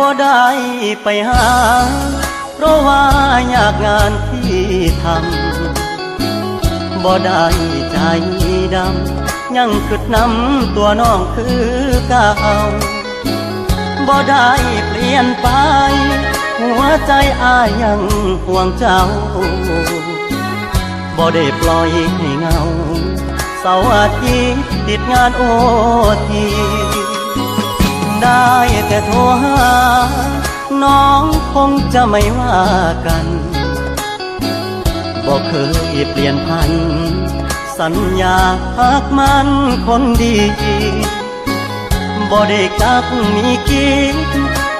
บ่ได้ไปหา เพราะว่าอยากงานที่ทำบ่ได้ใจดำ ยังคิดนำตัวน้องคือเก่าบ่ได้เปลี่ยนไป หัวใจอายยังห่วงเจ้าบ่ได้ปล่อยให้เงาเสาร์อาทิตย์ติดงานโอที ได้แต่โทรหา น้องคงจะไม่ว่ากันบอกเคยเปลี่ยนพัน สัญญาพักมันคนดีบ่ได้กักมีกิน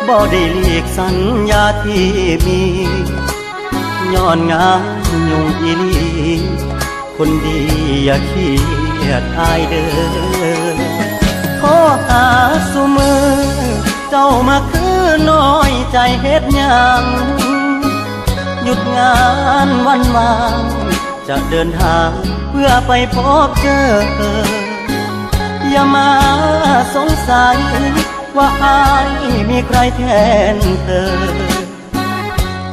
บ่ได้เลีกสัญญาที่มีย้อนงานยุ่งอีลีคนดีอย่าเครียดอายเด้อ หาสุมือ เจ้ามาคือน้อยใจเฮ็ดยังหยุดงานวันวางจะเดินทางเพื่อไปพบเจอ อย่ามาสงสัย ว่าอายมีใครแทนเธอ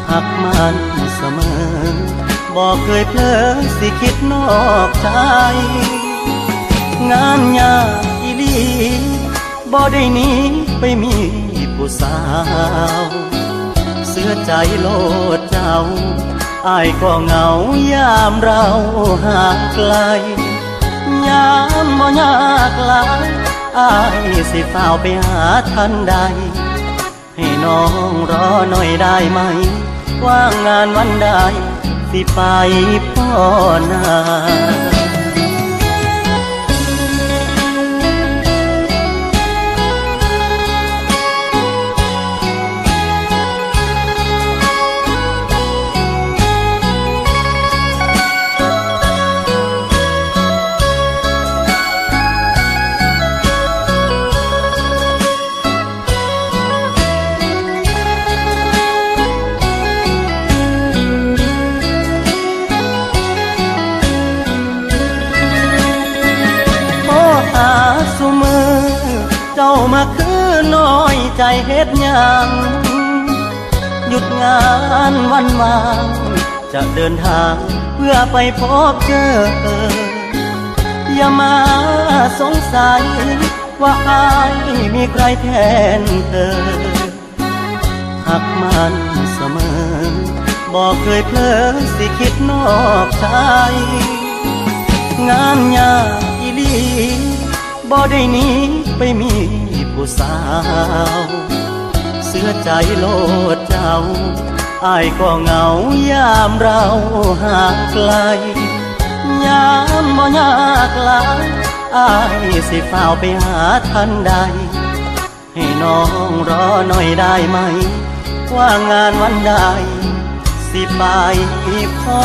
หักมันเสมอ บอกเคยเพลอสิคิดนอกใจ งานยากอีลี บ่ได้หนี้ไปมีผู้สาว เสื้อใจโลดเจ้าอายก็เหงายามเราหางไกล ยามบ่ยากลายอายสิฝ้าวไปหาทันใด ให้น้องรอหน่อยได้ไหม ว่างงานวันใดสิไปพ่อนา อยใจเฮ็ดยังหยุดงานวันวางจะเดินทางเพื่อไปพบเจอ อย่ามาสงสัย ว่าอายมีใครแทนเธอ หักมันเสมอ บอกเคยเพลอสิคิดนอกใจ งานยากอีลีบ่ได้นี้ไปมี ผู้สาว เสื้อใจโลดเจ้าอายก็เหงายามเราห่างไกล ยามบ่ยากลายอายสิฝ้าวไปหาทันใด ให้น้องรอหน่อยได้ไหม ว่างานวันใด สิไปพอ